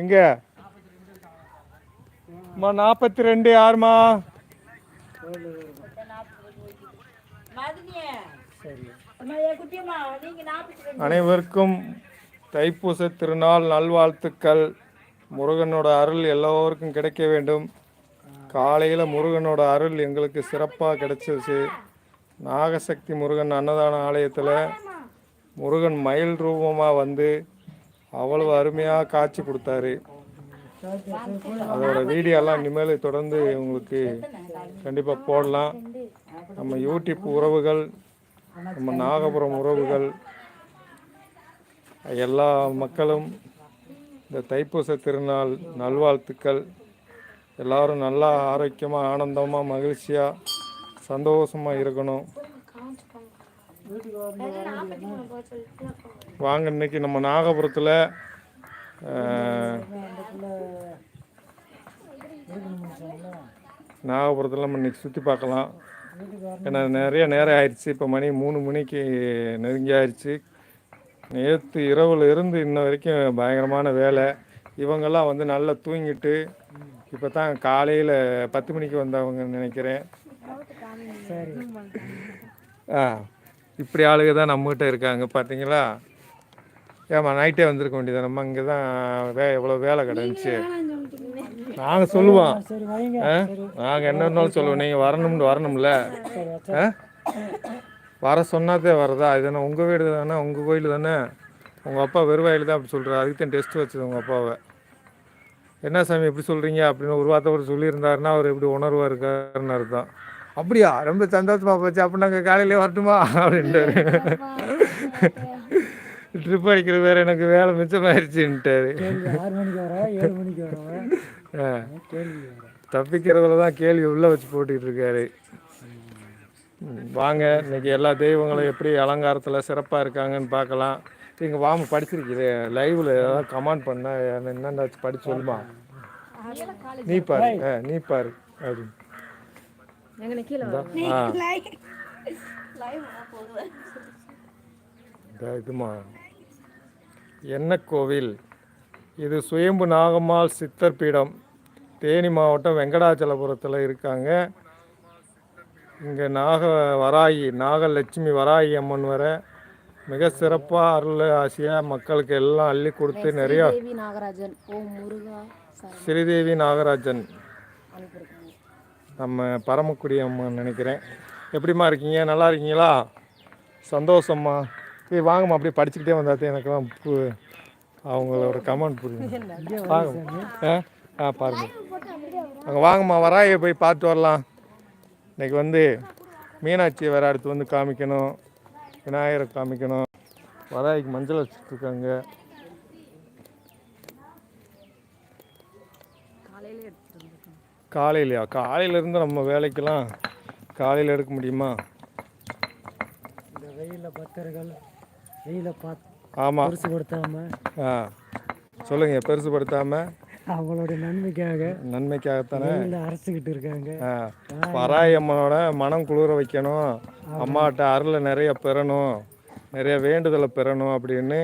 எங்க? அம்மா நாற்பத்தி ரெண்டு யாருமா அனைவருக்கும் தைப்பூச திருநாள் நல்வாழ்த்துக்கள். முருகனோட அருள் எல்லோருக்கும் கிடைக்க வேண்டும். காலையில் முருகனோட அருள் எங்களுக்கு சிறப்பாக கிடைச்சிருச்சு. நாகசக்தி முருகன் அன்னதான ஆலயத்தில் முருகன் மயில் ரூபமாக வந்து அவ்வளவு அருமையாக காட்சி கொடுத்தாரு. அதோட வீடியோலாம் இனிமேல் தொடர்ந்து உங்களுக்கு கண்டிப்பாக போடலாம். நம்ம யூடியூப் உறவுகள் நம்ம நாகபுரம் உறவுகள் எல்லா மக்களும் இந்த தைப்பூச திருநாள் நல்வாழ்த்துக்கள். எல்லாரும் நல்லா ஆரோக்கியமாக ஆனந்தமாக மகிழ்ச்சியாக சந்தோஷமாக இருக்கணும். வாங்க இன்னைக்கு நம்ம நாகபுரத்தில் நாகபுரத்தில் நம்ம இன்னைக்கு சுற்றி பார்க்கலாம். ஏன்னா நிறைய நேரம் ஆயிடுச்சு. இப்போ மணி மூணு மணிக்கு நெருங்கி ஆயிடுச்சு நேற்று இரவுல இருந்து இன்ன வரைக்கும் பயங்கரமான வேலை. இவங்கெல்லாம் வந்து நல்லா தூங்கிட்டு இப்போ தான் காலையில் பத்து மணிக்கு வந்தவங்க நினைக்கிறேன். ஆ. இப்படி ஆளுங்க தான் நம்மகிட்ட இருக்காங்க பார்த்தீங்களா ஏமா நைட்டே வந்திருக்க வேண்டியது நம்ம இங்கே தான் வே எவ்வளோ வேலை கிடந்துச்சு. நாங்கள் சொல்லுவோம். ஆ? நாங்கள் என்ன இருந்தாலும் சொல்லுவோம். நீங்கள் வரணும்னு வரணும்ல. ஆ? வர சொன்னாதே வரதா? இது என்ன உங்கள் வீடு தானே? உங்கள் கோயில் தானே? உங்கள் அப்பா வெறுவாயில் தான் அப்படி சொல்கிறார் அதுக்கு தான் டெஸ்ட் வச்சது உங்கள் அப்பாவை. என்ன சாமி எப்படி சொல்கிறீங்க அப்படின்னு ஒரு வார்த்தை அவர் சொல்லியிருந்தாருன்னா அவர் எப்படி உணர்வாக இருக்காருன்னு அர்த்தம். அப்படியா? ரொம்ப சந்தோஷமாக போச்சு. அப்போ நாங்கள் காலையிலே வரட்டுமா? அப்படின்ட்டாரு ட்ரிப் அடிக்கிற வேறு எனக்கு வேலை மிச்சமாயிருச்சுன்ட்டாரு. தப்பிக்கிறதுல தான் கேள்வி உள்ளே வச்சு போட்டுக்கிட்டு இருக்காரு. வாங்க. இன்னைக்கு எல்லா தெய்வங்களும் எப்படி அலங்காரத்தில் சிறப்பாக இருக்காங்கன்னு பார்க்கலாம். நீங்கள் வாம படிச்சிருக்கீங்க லைவில் ஏதாவது கமெண்ட் பண்ண என்னென்னாச்சும் படிச்சு சொல்லுமா? நீ பாரு. ஆ நீ பாரு. அப்படின்னு. இதுமா. என்ன கோவில்? இது சுயம்பு நாகம்மாள் சித்தர் பீடம். தேனி மாவட்டம் வெங்கடாச்சலபுரத்தில் இருக்காங்க. இங்கே நாக வராகி நாகலட்சுமி வராகி அம்மன் வர மிக சிறப்பாக அருள் ஆசையாக மக்களுக்கு எல்லாம் அள்ளி கொடுத்து நிறைய நாகராஜன். ஓம் முருகா சரணம் ஸ்ரீதேவி நாகராஜன். நம்ம பரமக்குடி அம்மன் நினைக்கிறேன். எப்படிம்மா இருக்கீங்க? நல்லா இருக்கீங்களா? சந்தோஷம்மா. ஏய் வாங்கம்மா அப்படியே படிச்சுக்கிட்டே வந்தாத்தே எனக்கெல்லாம் பு அவங்களோட கமெண்ட் புரியுது வாங்க. ஆ ஆ பாருங்க. அங்கே வாங்கம்மா வராய போய் பார்த்து வரலாம். இன்னைக்கு வந்து மீனாட்சி வேற அடுத்து வந்து காமிக்கணும். விநாயகரை காமிக்கணும். வராய்க்கு மஞ்சள் வச்சுட்ருக்காங்க காலையிலையா? காலையிலேருந்து நம்ம வேலைக்கெல்லாம் காலையில் எடுக்க முடியுமா? இந்த வெயில பக்தர்கள் வெயில பார்த்து ஆமாம் பரிசு கொடுத்தாம ஆ. சொல்லுங்கள் பெருசுப்படுத்தாமல் அவங்களுடைய நன்மைக்காக நன்மைக்காகத்தானே? அரைச்சிக்கிட்டு இருக்காங்க. ஆ, வராய் அம்மனோட மனம் குளிர வைக்கணும். அம்மாட்ட அருளை நிறைய பெறணும். நிறைய வேண்டுதலை பெறணும் அப்படின்னு.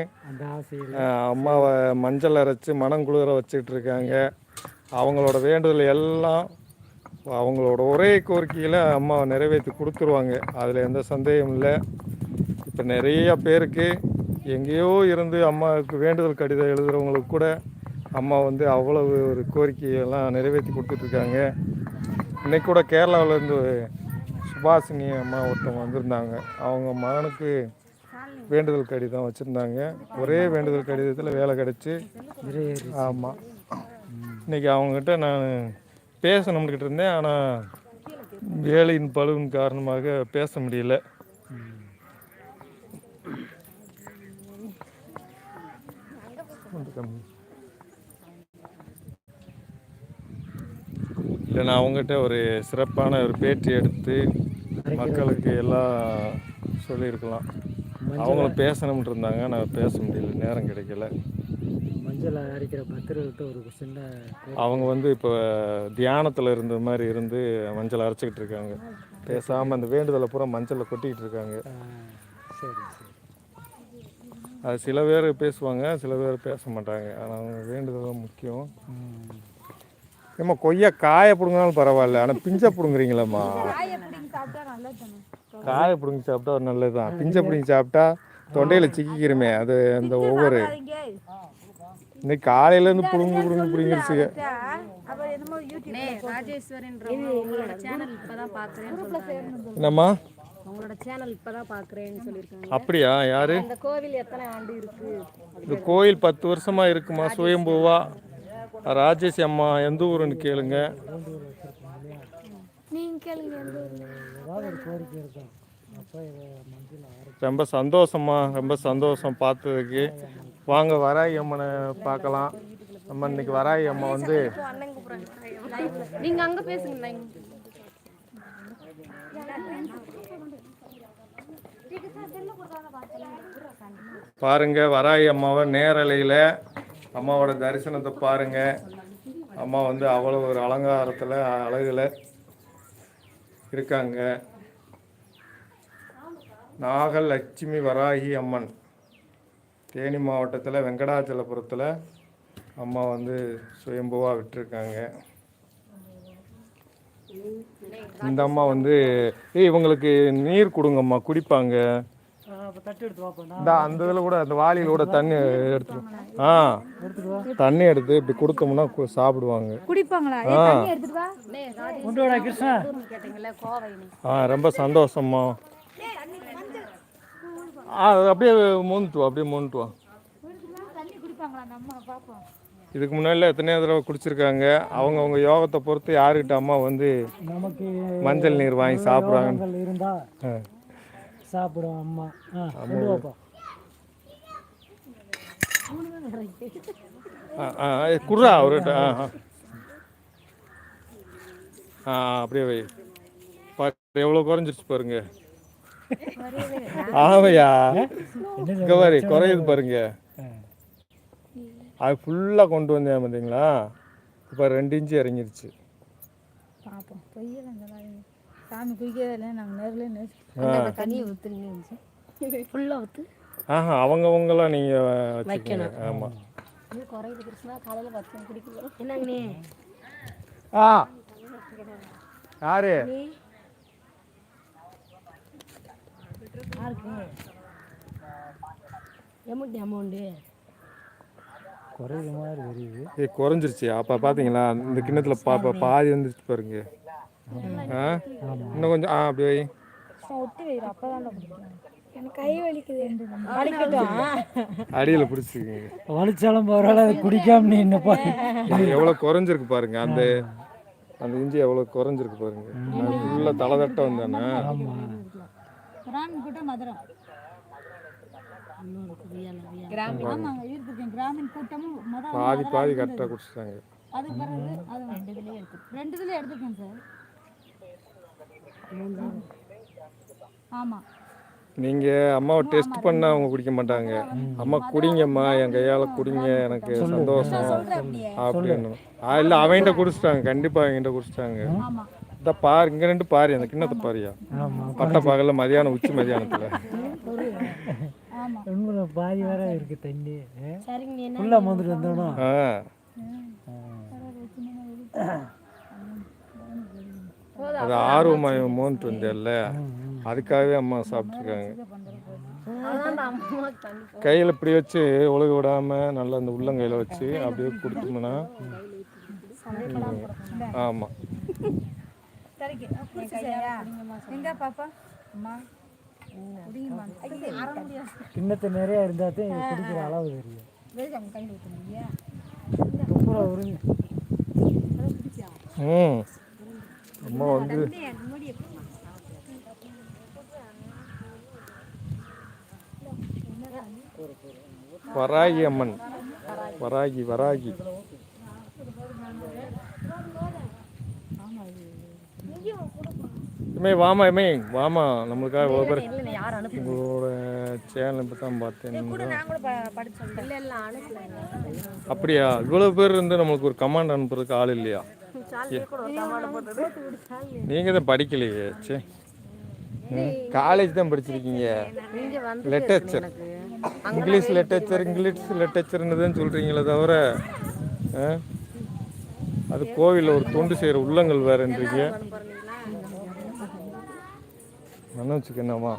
அம்மாவை மஞ்சள் அரைச்சி மனம் குளிர வச்சுட்டு இருக்காங்க. அவங்களோட வேண்டுதல் எல்லாம் அவங்களோட ஒரே கோரிக்கையில் அம்மாவை நிறைவேற்றி கொடுத்துருவாங்க. அதில் எந்த சந்தேகம் இல்லை. இப்போ நிறைய பேருக்கு எங்கேயோ இருந்து அம்மாவுக்கு வேண்டுதல் கடிதம் எழுதுகிறவங்களுக்கு கூட அம்மா வந்து அவ்வளவு ஒரு கோரிக்கையெல்லாம் நிறைவேற்றி கொடுத்துட்ருக்காங்க. இன்னைக்கு கூட கேரளாவிலேருந்து சுபாஷினி அம்மா ஒருத்தவங்க வந்திருந்தாங்க. அவங்க மகனுக்கு வேண்டுதல் கடிதம் வச்சுருந்தாங்க. ஒரே வேண்டுதல் கடிதத்தில் வேலை கிடச்சி. ஆமாம் இன்னைக்கு அவங்ககிட்ட நான் பேசணும்னுக்கிட்டு இருந்தேன் ஆனால் வேலையின் பழுவின் காரணமாக பேச முடியல. இல்லை நான் அவங்ககிட்ட ஒரு சிறப்பான ஒரு பேட்டி எடுத்து மக்களுக்கு எல்லாம் சொல்லியிருக்கலாம். அவங்களும் பேசணும்னு இருந்தாங்க நான் பேச முடியல நேரம் கிடைக்கல. மஞ்சள் அரைக்கிற பக்தர்கள்ட்ட ஒரு சின்ன அவங்க வந்து இப்போ தியானத்தில் இருந்த மாதிரி இருந்து மஞ்சள் அரைச்சிக்கிட்டு இருக்காங்க. பேசாமல் அந்த வேண்டுதலை பூரா மஞ்சளில் கொட்டிக்கிட்டு இருக்காங்க. சரி சரி. அது சில பேர் பேசுவாங்க சில பேர் பேச மாட்டாங்க. ஆனால் அவங்க வேண்டுதல் தான் முக்கியம். ஏம்மா கொய்யா காயை பிடுங்கினாலும் பரவாயில்ல. ஆனால் பிஞ்சை பிடுங்குறீங்களம்மா? காயை பிடுங்கி சாப்பிட்டா ஒரு நல்லது தான்? பிஞ்சை பிடுங்கி சாப்பிட்டா தொண்டையில் சிக்கிக்கிறமே அது அந்த ஒவ்வொரு இன்னைக்கு காலையிலேருந்து பிடுங்கு பிடுங்கு பிடுங்கிருச்சுங்க என்னம்மா? உங்களோட சேனல் இப்பதான் பாக்குறேன்னு சொல்லியிருக்காங்க. அப்படியா? யாரு? இந்த கோவில் எத்தனை ஆண்டு இருக்கு? இந்த கோயில் பத்து வருஷமா இருக்குமா? சுயம்புவா? ராஜேஷ் அம்மா எந்த ஊருன்னு கேளுங்க. ரொம்ப சந்தோஷமா ரொம்ப சந்தோஷம் பார்த்ததுக்கு. வாங்க வராகி அம்மனை பார்க்கலாம். நம்ம இன்னைக்கு வராகி அம்மா வந்து நீங்க அங்க பேசுங்க. பாருங்க வராகி அம்மாவை நேரலையில் அம்மாவோட தரிசனத்தை பாருங்க. அம்மா வந்து அவ்வளோ ஒரு அலங்காரத்தில் அழகுல இருக்காங்க. நாகலட்சுமி வராகி அம்மன். தேனி மாவட்டத்தில் வெங்கடாச்சலபுரத்தில் அம்மா வந்து சுயம்புவாக விட்டுருக்காங்க. இந்த அம்மா வந்து ஏய் இவங்களுக்கு நீர் கொடுங்கம்மா குடிப்பாங்க. எடுத்து இந்த அந்த இதில் கூட அந்த வாளியில் கூட தண்ணி எடுத்துட்டு ஆ தண்ணி எடுத்து இப்படி கொடுத்தோம்னா சாப்பிடுவாங்க. குடிப்பாங்களா? ஆ. எடுத்துட்டு வா நே ராஜேஸ்வரி கொண்டு வாடா கிருஷ்ணா கேட்டீங்கல்ல கோவை நீ ஆ ரொம்ப சந்தோஷம்மா ஆ அப்படியே மூந்துட்டு வா அப்படியே மூந்துட்டு வா. இதுக்கு முன்னாடில எத்தனையோ தடவை குடிச்சிருக்காங்க. அவங்க அவங்க யோகத்தை பொறுத்து யாருக்கிட்ட அம்மா வந்து நமக்கு மஞ்சள் நீர் வாங்கி சாப்பிட்றாங்க இருந்தா சாப்பிடும் அம்மா. குர்ரா அவர்கிட்ட. ஆ ஆ. அப்படியே வை. எவ்வளோ குறைஞ்சிருச்சு பாருங்க. ஆமையா? இங்கே பாரு குறையுது பாருங்க. அது ஃபுல்லாக கொண்டு வந்தேன் பார்த்தீங்களா இப்போ ரெண்டு இன்ச்சு இறங்கிருச்சு. பாப்போம். பொய்யல இந்த மாதிரி. சாமி குடிக்கவே இல்லை நாங்கள் நேரில் நேசி அந்த தண்ணியை ஊத்துறீங்க இருந்துச்சு ஃபுல்லா ஊத்து. ஆஹா அவங்கவங்களாம் நீங்கள் வச்சுக்கோங்க. ஆமாம் இது குறையுது கிருஷ்ணா காலையில பத்து மணி குடிக்கலாம் என்னங்க நீ ஆ. யாரு? யாருக்கு எமௌண்ட் அமௌண்ட்டு குறையிற மாதிரி தெரியுது. ஏ குறைஞ்சிருச்சு. அப்போ பார்த்தீங்களா இந்த கிண்ணத்தில் பா பா- பாதி வந்துருச்சு பாருங்க. ஆ? இன்னும் கொஞ்சம் ஆ அப்படி வை. ஒட்டி வைக்கிற அப்போ தான் கை வலிக்குது. வலிக்கட்டும். அடியில் பிடிச்சிருக்கீங்க. வலிச்சாலும் பரவாயில்ல அது குடிக்காம நீ என்னப்பா எவ்வளோ குறைஞ்சிருக்கு பாருங்க. அந்த அந்த இஞ்சி எவ்வளோ குறைஞ்சிருக்கு பாருங்க. ஃபுல்லாக தலை தட்ட வந்தானே. கிராமி கூட்ட மதுரை. ஆமாங்க கிராமின் கூட்டமும் பாதி பாதி கரெக்டாக குடிச்சிட்டாங்க. அதுக்கு பிறகு அது ரெண்டுதுலேயே எடுத்து ரெண்டுதுலேயே எடுத்துருக்கேன் சார். ஆமாம் நீங்கள் அம்மாவை டெஸ்ட் பண்ண அவங்க குடிக்க மாட்டாங்க. அம்மா குடிங்கம்மா என் கையால் குடிங்க எனக்கு சந்தோஷம். அப்படின்னு. இல்லை அவன்கிட்ட குடிச்சிட்டாங்க கண்டிப்பாக அவன்கிட்ட குடிச்சிட்டாங்க. இந்த பாரு இங்கே ரெண்டு பாரு அந்த கிண்ணத்தை பாரியா. ஆமா. பட்ட பகலில் மதியானம் உச்சி மதியானத்தில். பாதி வேற இருக்கு தண்ணி. ஃபுல்லாக மோந்துட்டு வந்தோம் ஆ. அது ஆர்வமாக மோந்துட்டு வந்தேல்ல அதுக்காகவே அம்மா சாப்பிட்ருக்காங்க கையில் இப்படி வச்சு ஒழுக விடாமல் நல்லா அந்த உள்ளங்கையில் வச்சு அப்படியே கொடுத்தோம்னா ஆமாம் சரிக்கு சரியா எங்க பாப்பா? அம்மா கிண்ணத்து நிறைய தான் இது குடிக்கிற அளவு தெரியும். வேகம் கையில் ஊற்றணும் இல்லையா? அப்புறம் உருங்க ம். அம்மா வந்து வராகி அம்மன். வராகி வராகி. இமே வாமா இமே வாமா. நம்மளுக்காக இவ்வளோ பேர் உங்களோட சேனல் இப்போ தான் பார்த்தேன். அப்படியா? இவ்வளோ பேர் இருந்து நம்மளுக்கு ஒரு கமாண்ட் அனுப்புறதுக்கு ஆள் இல்லையா? நீங்கள் தான் படிக்கலையே சே காலேஜ் தான் படிச்சிருக்கீங்க. லிட்டரேச்சர் எனக்கு. இங்கிலீஷ் லிட்டரேச்சர் இங்கிலீஷ் லிட்டரேச்சர்னு தான் சொல்கிறீங்களே தவிர ஆ? அது கோவிலில் ஒரு தொண்டு செய்கிற உள்ளங்கள் வேறுன்றீங்க. மனோஜுக்கு என்னம்மா?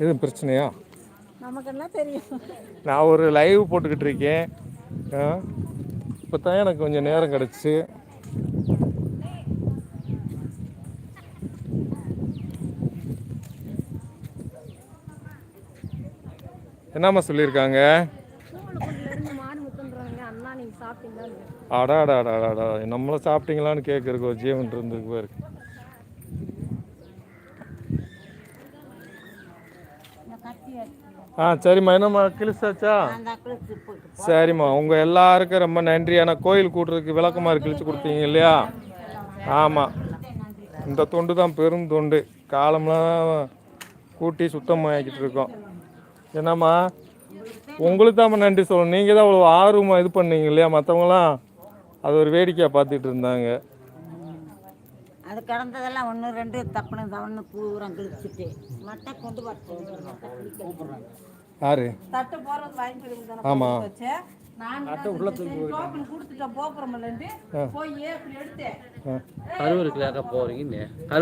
எதுவும் பிரச்சனையா? நமக்கெல்லாம் தெரியும். நான் ஒரு லைவ் போட்டுக்கிட்டு இருக்கேன். இப்போ தான் எனக்கு கொஞ்சம் நேரம் கிடச்சி. என்னம்மா சொல்லியிருக்காங்க? நீங்க சாப்பிட்டீங்களா? அடாடா அடாடா நம்மளும் சாப்பிட்டீங்களான்னு கேட்குறக்கு ஜீவன் இருந்திருக்கு பாரு. ஆ சரிம்மா. என்னம்மா கிழிச்சாச்சா? சரிம்மா. உங்கள் எல்லாருக்கும் ரொம்ப நன்றி. ஆனால் கோயில் கூட்டுறதுக்கு விளக்கமாறு கிழிச்சு கொடுத்தீங்க இல்லையா? ஆமாம் இந்த தொண்டு தான் பெரும் தொண்டு. காலம்லாம் கூட்டி சுத்தமாக்கிட்டு இருக்கோம். என்னம்மா? உங்களுக்கு தான் நன்றி சொல்லணும். நீங்கள் தான் அவ்வளோ ஆர்வமாக இது பண்ணீங்க இல்லையா? மற்றவங்களாம் அது ஒரு வேடிக்கையாக பார்த்துட்டு இருந்தாங்க. அது கடந்ததெல்லாம் ஒன்று ரெண்டு தப்புனு தவணு பூரம் கிழிச்சிட்டு. மட்டை கொண்டு வரட்டும். யாரு? தட்டு போறது வாங்கி ஆமாம் நான் டோக்கன் கொடுத்துட்டேன் போக்குறமில்லன்ட்டு போய் இப்படி எடுத்தேன்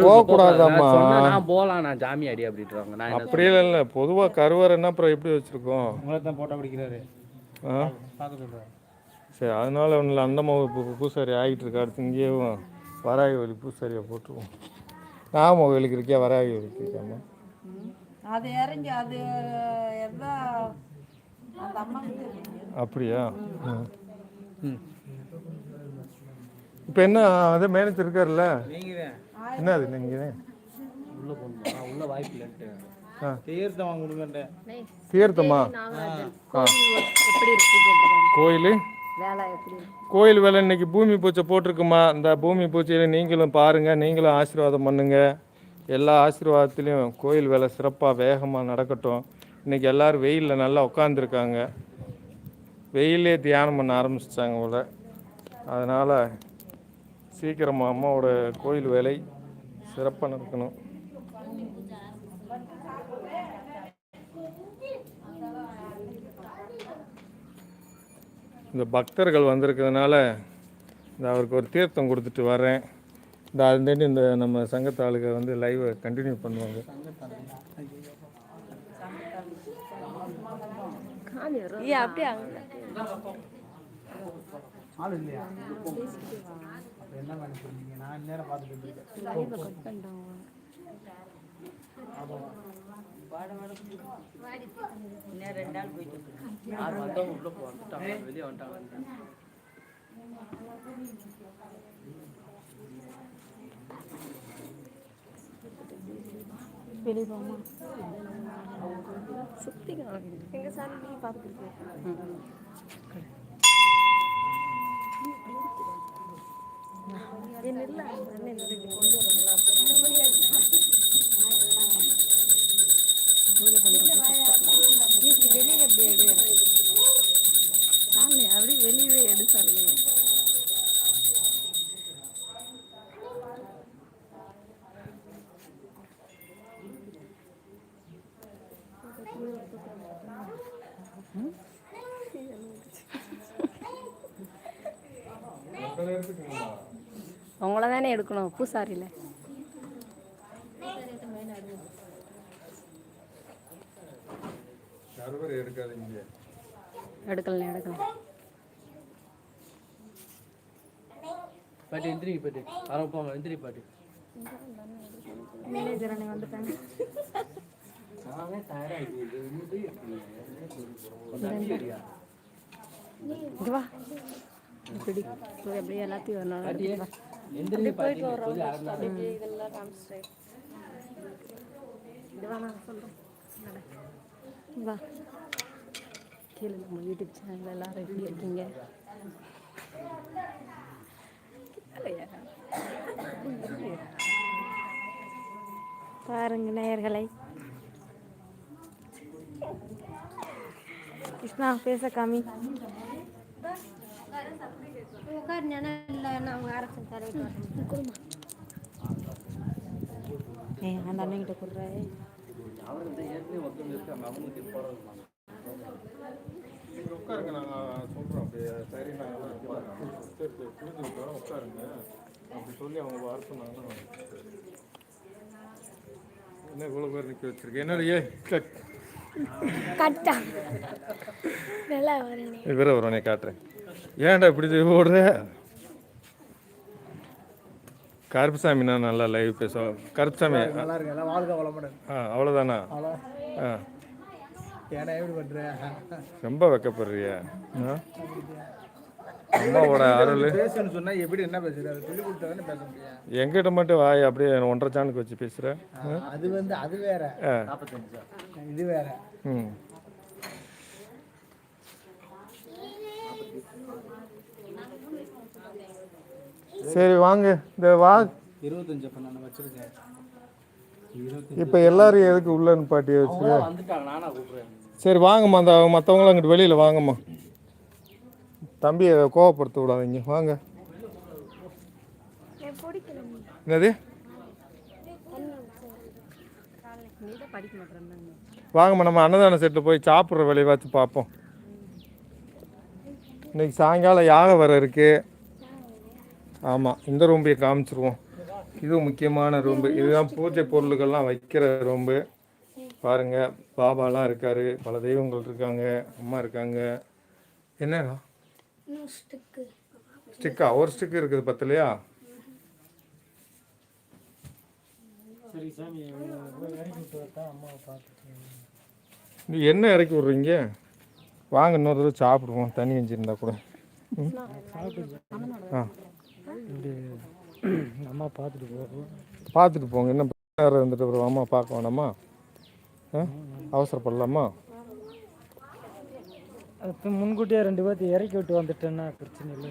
போகக்கூடாதாம்மா. நான் போகலாம் நான் ஜாமி அடி அப்படின்றாங்க. நான் அப்படியே இல்லை பொதுவாக கருவறைன்னா அப்புறம் எப்படி வச்சுருக்கோம்? உங்களை தான் போட்டோ பிடிக்கிறாரு. சரி அதனால ஒன்றும் இல்லை அந்த இப்போ பூசாரி ஆகிட்டு இருக்கா அடுத்து இங்கேயும் வராகி வலி பூசாரியை போட்டுருவோம். நாம கோயிலுக்கு இருக்கியா வராகி வலிக்கு இருக்காமா அது இறங்கி அது அப்படியா? இப்போ என்ன அதே மேனேஜர் இருக்கார்ல என்ன அது நீங்கள் உள்ள போகணும்? நான் உள்ள வாய்ப்பு இல்லைன்ட்டு தீர்த்தம் இருக்கு கோயில்? வேலை கோயில் இன்னைக்கு பூமி பூஜை போட்டிருக்குமா? இந்த பூமி பூஜையில் நீங்களும் பாருங்கள் நீங்களும் ஆசீர்வாதம் பண்ணுங்க. எல்லா ஆசீர்வாதத்துலேயும் கோயில் வேலை சிறப்பாக வேகமாக நடக்கட்டும். இன்றைக்கி எல்லோரும் வெயிலில் நல்லா உட்காந்துருக்காங்க வெயிலே தியானம் பண்ண ஆரம்பிச்சிட்டாங்க போல. அதனால் சீக்கிரமாக அம்மாவோட கோயில் வேலை சிறப்பாக நடக்கணும். இந்த பக்தர்கள் வந்திருக்கிறதுனால இந்த அவருக்கு ஒரு தீர்த்தம் கொடுத்துட்டு வரேன். இந்த அதுலேருந்து இந்த நம்ம சங்கத்தாளுக வந்து லைவை கண்டினியூ பண்ணுவாங்க. ஏன் அப்படியே அங்க ஆள் இல்லையா அப்போ என்ன பண்ணி சொன்னீங்க நான் நேரம் பார்த்துட்டு இருக்கேன் லைவை கட் பண்ணிட்டாங்க இன்னும் ரெண்டு நாள் போயிட்டு இருக்கு. யார் வந்தவங்க உள்ள போ வந்துட்டாங்க வெளியே வந்துட்டாங்க வெளியே போமா சுத்தி எங்க சார் நீ பார்த்துருக்கு என்ன இல்லை கொண்டு வராங்களா அப்ப இந்த மாதிரியா பூஜை பண்றப்ப நீ வெளியே அப்படியே எடு சாமி அப்படியே வெளியவே எடு சாமி உங்களை தானே எடுக்கணும் பூசாரியில்? எடுக்கலாம் எடுக்கலாம் பாட்டி எந்திரி பாட்டி. வர போங்க எந்திரி பாட்டி. மேனேஜர் அண்ணன் வந்துட்டாங்க. இங்க வா. இப்படி அப்படியே எல்லாத்தையும் இதெல்லாம் நான் சொல்கிறேன் வா கீழே நம்ம யூடியூப் சேனல் எல்லாரும் எப்படி இருக்கீங்க? பாருங்க நேயர்களை. கிருஷ்ணா பேச காமி. உட்கார் இல்லை நான் அவங்க அரசன் தரவிட்டு ஏ அந்த அண்ணன் கிட்ட கொடுறாரு உட்காருங்க நாங்கள் சொல்கிறோம் அப்படியே சரி நாங்கள் சரி சரி உட்காருங்க அப்படி சொல்லி அவங்க வர சொன்னாங்கன்னா என்ன இவ்வளோ பேர் நிற்க வச்சிருக்கேன் என்ன ஏ கட்டா நல்லா வரேன் இவரை காட்டுறேன் ஏன்டா இப்படி ஓடுற? கருப்புசாமி நான் நல்லா லைவ் பேசுவோம் கருப்புசாமி நல்லா இருக்கு வாழ்க்கை வளமுடன். ஆ அவ்வளோதானா அவ்வளோ. ஆ. ஏன்னா எப்படி ரொம்ப வெக்கப்படுறிய. அம்மாவோட அருள் சொன்னா எப்படி என்ன சொல்லி பேச முடியும். எங்கிட்ட மட்டும் வாய் அப்படியே ஒன்றரை சாணுக்கு வச்சு பேசுகிற அது வந்து அது வேற. இது வேற. ம். சரி வாங்க. இந்த வா. இருபத்தஞ்சு அப்ப நான் வச்சிருக்கேன். இப்போ எல்லாரும் எதுக்கு உள்ள நிப்பாட்டி வச்சு அவங்களாம் வந்துட்டாங்க நானா கூப்பிட்றேன். சரி வாங்கம்மா. அந்த மற்றவங்களும் அங்கிட்டு வெளியில் வாங்கம்மா. தம்பியை கோவப்படுத்த விடாதீங்க. வாங்க. என்னது? வாங்கம்மா நம்ம அன்னதான செட்டில் போய் சாப்பிட்ற வேலையை பார்ப்போம். இன்னைக்கு சாயங்காலம் யாக வர இருக்கு. ஆமாம் இந்த ரூம்பையை காமிச்சிருவோம். இது முக்கியமான ரூம்பு இதுதான் பூஜை பொருளுக்கெல்லாம் வைக்கிற ரூம்பு. பாருங்க பாபாலாம் இருக்காரு பல தெய்வங்கள் இருக்காங்க அம்மா இருக்காங்க. என்னடா? ஸ்டிக்கு. ஸ்டிக்கா? ஒரு ஸ்டிக் இருக்குது பத்துலையா? நீ என்ன இறக்கி விட்றீங்க? வாங்க இன்னொரு தடவை சாப்பிடுவோம் தண்ணி வச்சுருந்தா கூட. ம்? ஆ. அம்மா பார்த்துட்டு போகும் பார்த்துட்டு போங்க. என்ன நேரம் இருந்துட்டு அப்புறம் அம்மா பார்க்க வேணாமா? அவசரப்படலாமா? இப்போ முன்கூட்டியே ரெண்டு பேர்த்து இறக்கி விட்டு வந்துட்டேன்னா பிரச்சனை இல்லை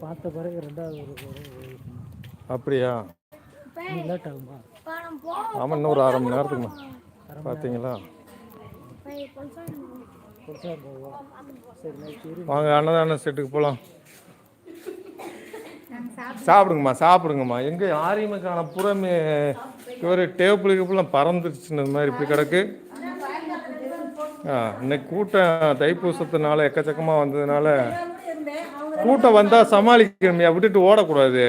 பார்த்த பிறகு ரெண்டாவது ஒரு அப்படியா? லேட் ஆகுமா? பணம் போ ஆமாம் இன்னும் ஒரு அரை மணி நேரத்துக்குமா பார்த்தீங்களா வாங்க அன்னதான செட்டுக்கு போகலாம் சாப்பிடுங்கம்மா சாப்பிடுங்கம்மா. எங்கே யாரையுமே காண புறமே இவர் டேபிள் கீப்பிள்லாம் பறந்துருச்சுன்னு மாதிரி இப்படி கிடக்கு. ஆ இன்னைக்கு கூட்டம் தைப்பூசத்தினால எக்கச்சக்கமாக வந்ததுனால கூட்டம் வந்தால் சமாளிக்கணுமையா விட்டுட்டு ஓடக்கூடாது.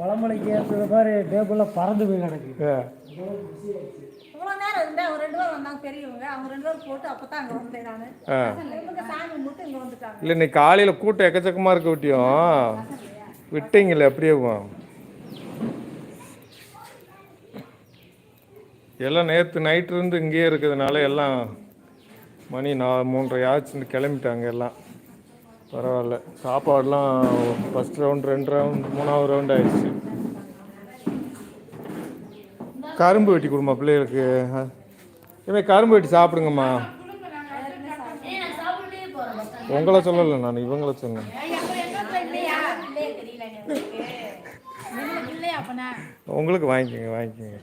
பழமலைக்கு ஏற்றது மாதிரி டேபிளில் பறந்து போய் கிடக்கு. இல்லை இன்னைக்கு காலையில் கூட்டம் எக்கச்சக்கமாக இருக்க விட்டியும் விட்டீங்களே அப்படியே எல்லாம் நேற்று நைட்டு இருந்து இங்கேயே இருக்கிறதுனால எல்லாம் மணி நான் மூன்றரை ஆச்சுன்னு கிளம்பிட்டாங்க எல்லாம். பரவாயில்ல. சாப்பாடுலாம் ஃபஸ்ட் ரவுண்ட் ரெண்டு ரவுண்ட் மூணாவது ரவுண்ட் ஆயிடுச்சு. கரும்பு வெட்டி கொடுமா பிள்ளைகளுக்கு. இவன் கரும்பு வெட்டி சாப்பிடுங்கம்மா. உங்களை சொல்லலை நான் இவங்கள சொன்னேன். உங்களுக்கு வாங்கிக்கோங்க வாங்கிக்கோங்க.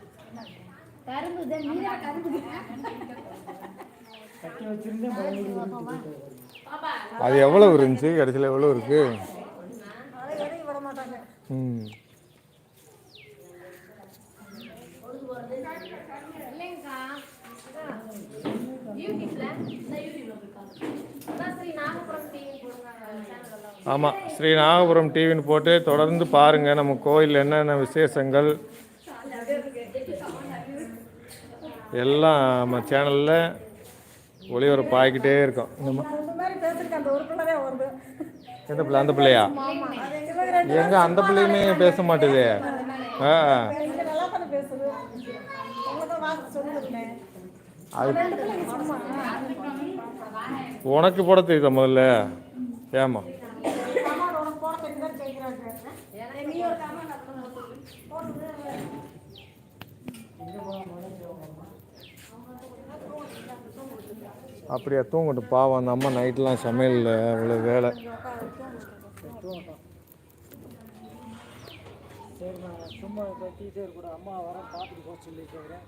அது எவ்வளோ இருந்துச்சு? கடைசியில் எவ்வளோ இருக்கு? ம். ஆமாம் ஸ்ரீ நாகபுரம் டிவின்னு போட்டு தொடர்ந்து பாருங்கள் நம்ம கோயிலில் என்னென்ன விசேஷங்கள். எல்லாம் நம்ம சேனலில் ஒளிபரப்பு ஆகிக்கிட்டே இருக்கோம். இந்த பிள்ளை எந்த பிள்ளை அந்த பிள்ளையா? எங்கே எங்க அந்த பிள்ளையுமே பேச மாட்டேது. ஆ. அது உனக்கு போட தெரியுதா முதல்ல? ஏமா அப்படியா தூங்கட்டும். பாவம் அந்த அம்மா நைட்லாம் சமையல் அவ்வளோ வேலை. சும்மா கட்டிகிட்டே இருக்கக்கூடாது. அம்மா வர பார்த்துட்டு போக சொல்லி கேட்குறேன்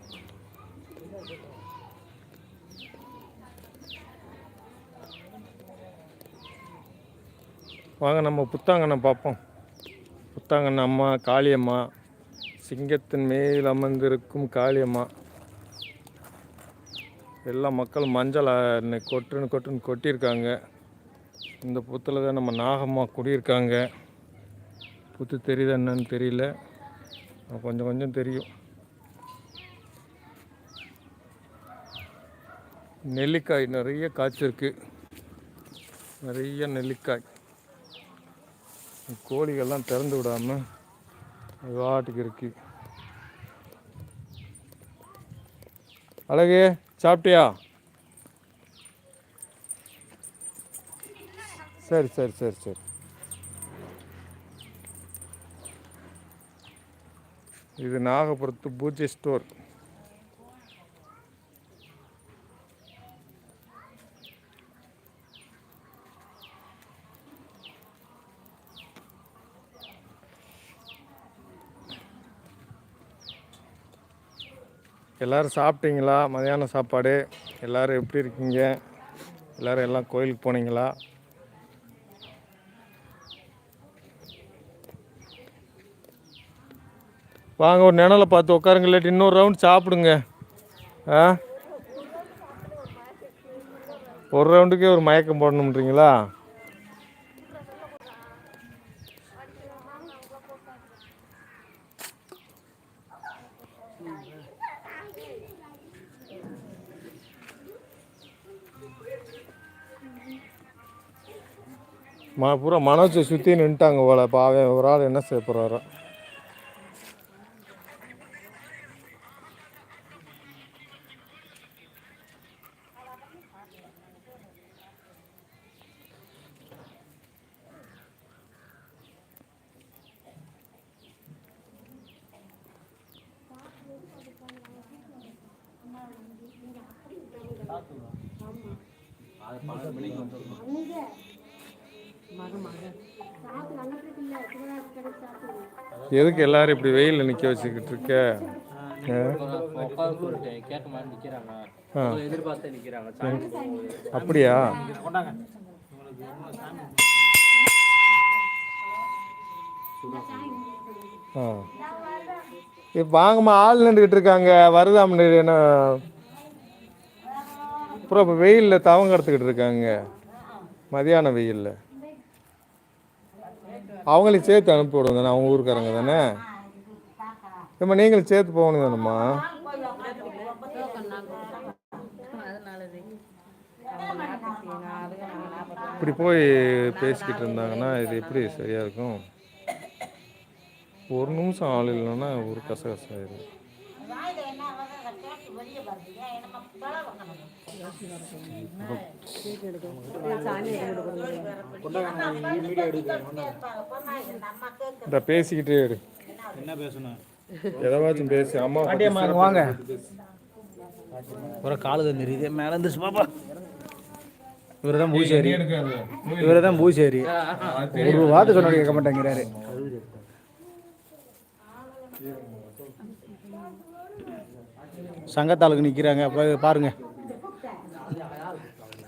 வாங்க நம்ம புத்தாங்கண்ணம் பார்ப்போம். புத்தாங்கண்ண அம்மா காளியம்மா. சிங்கத்தின் மேல் அமர்ந்திருக்கும் காளியம்மா. எல்லா மக்கள் மஞ்சளை கொட்டுன்னு கொட்டுன்னு கொட்டியிருக்காங்க. இந்த புத்தில் தான் நம்ம நாகம்மா குடியிருக்காங்க. புத்து தெரியுதா என்னன்னு தெரியல. கொஞ்சம் கொஞ்சம் தெரியும். நெல்லிக்காய் நிறைய காய்ச்சிருக்கு. நிறைய நெல்லிக்காய். கோழிகள்லாம் திறந்து விடாமல் அது வாட்டுக்கு இருக்கு. அழகு சாப்பிட்டியா? சரி சரி சரி சரி. இது நாகபுரத்து பூஜை ஸ்டோர். எல்லோரும் சாப்பிட்டீங்களா? மதியானம் சாப்பாடு. எல்லோரும் எப்படி இருக்கீங்க? எல்லோரும் எல்லாம் கோயிலுக்கு போனீங்களா? வாங்க ஒரு நிழலை பார்த்து உட்காருங்க. இல்லாட்டி இன்னொரு ரவுண்ட் சாப்பிடுங்க. ஆ? ஒரு ரவுண்டுக்கே ஒரு மயக்கம் போடணுன்றீங்களா பூரா மனோஜை சுற்றி நின்ட்டாங்க போல. பாவே ஒரு ஆள் என்ன செய்ய போகிறாரோ எதுக்கு எல்லாரும் இப்படி வெயிலில் நிற்க வச்சுக்கிட்டு இருக்க. அப்படியா? ஆ. இப்போ வாங்கம்மா ஆள் நின்றுக்கிட்டு இருக்காங்க. வருதாம் என்ன? அப்புறம் இப்போ வெயிலில் தவங்க எடுத்துக்கிட்டு இருக்காங்க. மதியான வெயிலில். அவங்களையும் சேர்த்து அனுப்பி விடுங்க தானே? அவங்க ஊருக்காரங்க தானே? ஏம்மா நீங்களும் சேர்த்து போகணும் தானேம்மா? இப்படி போய் பேசிக்கிட்டு இருந்தாங்கன்னா இது எப்படி சரியாக இருக்கும்? ஒரு நிமிஷம் ஆள் இல்லைன்னா ஒரு கசகசாயிடும் இந்த பேசிக்கிட்டே இரு. என்ன பேசணும்? எதாச்சும் பேசி. அம்மா வாங்க. ஒரு காலு தெரியுது மேலே பாப்பா இவர் தான் பூசேரி இவர் தான் பூசேரி ஒரு வார்த்தை சொன்ன கேட்க மாட்டேங்கிறாரு. சங்கத்தாளுக்கு நிற்கிறாங்க பாருங்க.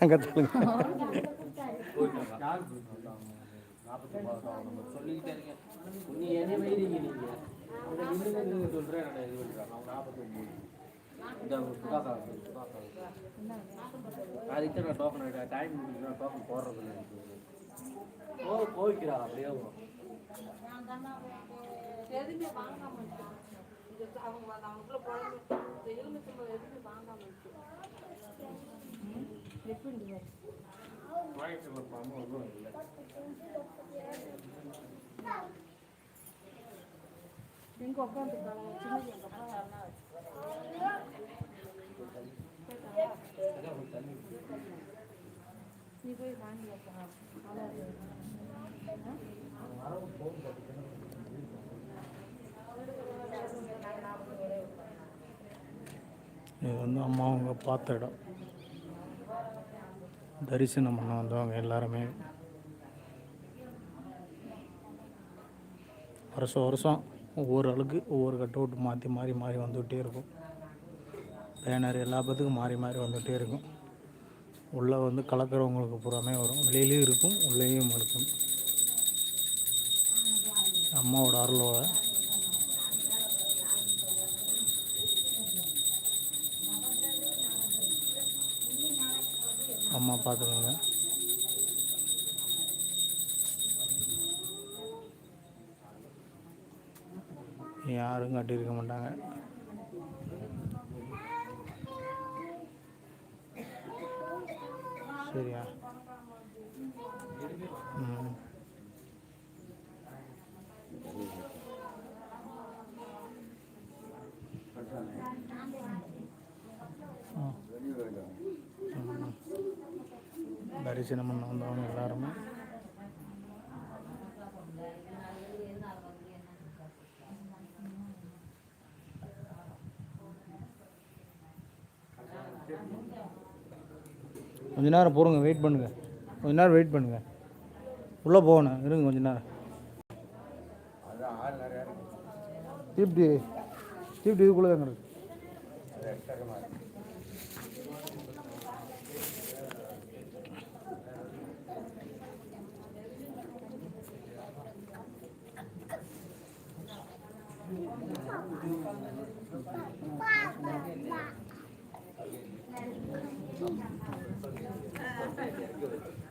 சங்கத்தாளுக்கு சொல்லிக்கிட்டே போய்க்கிறா நீ என்ன சுகாதார சுகாதார டைம் டோக்கன் போடுறது ஓ அப்படியே எதுவுமே வாங்காம அவங்க எலுமிச்சம்பழம் எதுவுமே வாங்காம இருக்கு? எங்க உட்காந்துருக்காங்க சின்னது எங்க அப்பா யாருன்னா நீ போய் வாங்கி இது வந்து அம்மா அவங்க பார்த்த இடம். தரிசனம் பண்ண வந்தவங்க எல்லாருமே. வருஷம் வருஷம் ஒவ்வொரு ஆளுக்கு ஒவ்வொரு கட் அவுட் மாற்றி மாறி மாறி வந்துகிட்டே இருக்கும். பேனர் எல்லா பத்துக்கும் மாறி மாறி வந்துகிட்டே இருக்கும். உள்ளே வந்து கலக்கிறவங்களுக்கு பூராமே வரும். வெளியிலையும் இருக்கும் உள்ளேயும் இருக்கும். அம்மாவோட அருளோட கவனமாக பார்த்துக்கோங்க யாரும் கட்டியிருக்க மாட்டாங்க. சரியா ம் தரிசனம் பண்ண வந்தவங்க எல்லாருமே. கொஞ்ச நேரம் போடுங்க வெயிட் பண்ணுங்க. கொஞ்ச நேரம் வெயிட் பண்ணுங்க. உள்ளே போகணும். இருங்க கொஞ்ச நேரம். தீப்தி தீப்தி இதுக்குள்ளே தான் கிடக்கு.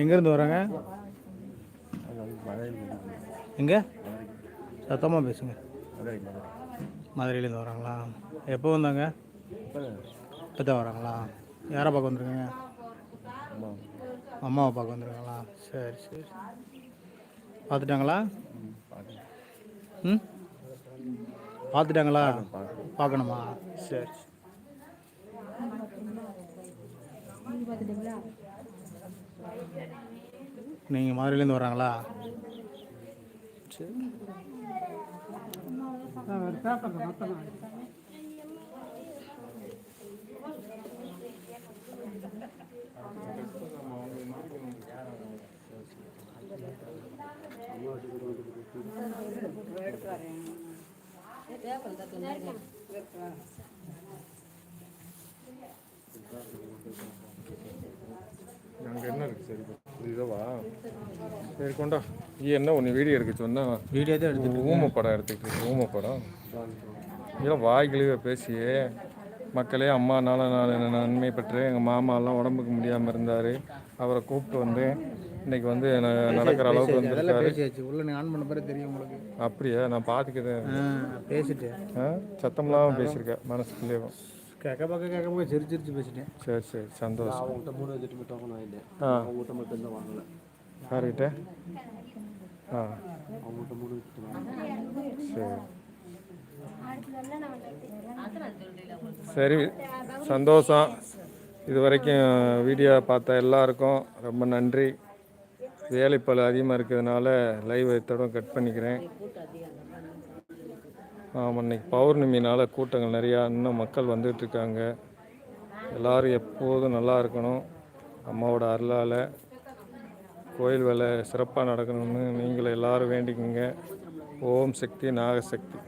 எங்கேருந்து வராங்க? எங்கே? சத்தமாக பேசுங்க. மதுரையிலேருந்து வராங்களா? எப்போ வந்தாங்க? இப்போ தான் வராங்களா? யாரை பார்க்க வந்திருக்கீங்க? அம்மாவை பார்க்க வந்துருக்காங்களா? சரி சரி. பார்த்துட்டாங்களா? ம்? பார்த்துட்டாங்களா? பார்க்கணுமா? சரி. நீங்கள் மதுரையிலேருந்து வராங்களா சரி. அங்கே என்ன இருக்குது சரி இதுவா? சரி கொண்டா. நீ என்ன ஒன்று வீடியோ எடுக்க சொன்னா? வீடியோ தான் எடுத்துட்டு ஊமை படம் எடுத்துக்கிட்டு ஊமை படம். இதெல்லாம் வாய்க்கிலேயே பேசியே. மக்களே அம்மா நாள நாள் நன்மை பெற்று எங்கள் மாமாலாம் உடம்புக்கு முடியாமல் இருந்தார். அவரை கூப்பிட்டு வந்து இன்னைக்கு வந்து நடக்கிற அளவுக்கு அதெல்லாம் வந்திருக்காரு. பேசியாச்சு. உள்ள நீ ஆன் பண்ண பிறகு தெரியும் உங்களுக்கு. அப்படியா? நான் பார்த்துக்கிறேன் பேசிட்டு சத்தம்லாம் பேசியிருக்கேன். மனசுக்குள்ளேயே கேட்க பார்க்க கேட்க பார்க்க சிரிச்சு சிரிச்சு பேசிட்டேன் சரி சரி சந்தோஷம் அவங்ககிட்ட மூணு வச்சுட்டு டோக்கன் வாங்கிட்டேன் ஆ அவங்ககிட்ட மட்டும் தான் வாங்கல யாருக்கிட்ட ஆ அவங்ககிட்ட மூணு வச்சுட்டு வாங்கினேன் சரி சரி சந்தோஷம் இது வரைக்கும் வீடியோ பார்த்த எல்லாருக்கும் ரொம்ப நன்றி வேலைப்பளு அதிகமாக இருக்கிறதுனால லைவ் இத்தோட கட் பண்ணிக்கிறேன். இன்னைக்கு பௌர்ணமினால் கூட்டங்கள் நிறையா இன்னும் மக்கள் வந்துகிட்ருக்காங்க. எல்லோரும் எல்லாரும் எப்போதும் நல்லா இருக்கணும். அம்மாவோட அருளால் கோயில் வேலை சிறப்பாக நடக்கணும்னு நீங்களும் எல்லோரும் வேண்டிக்கோங்க. ஓம் சக்தி நாகசக்தி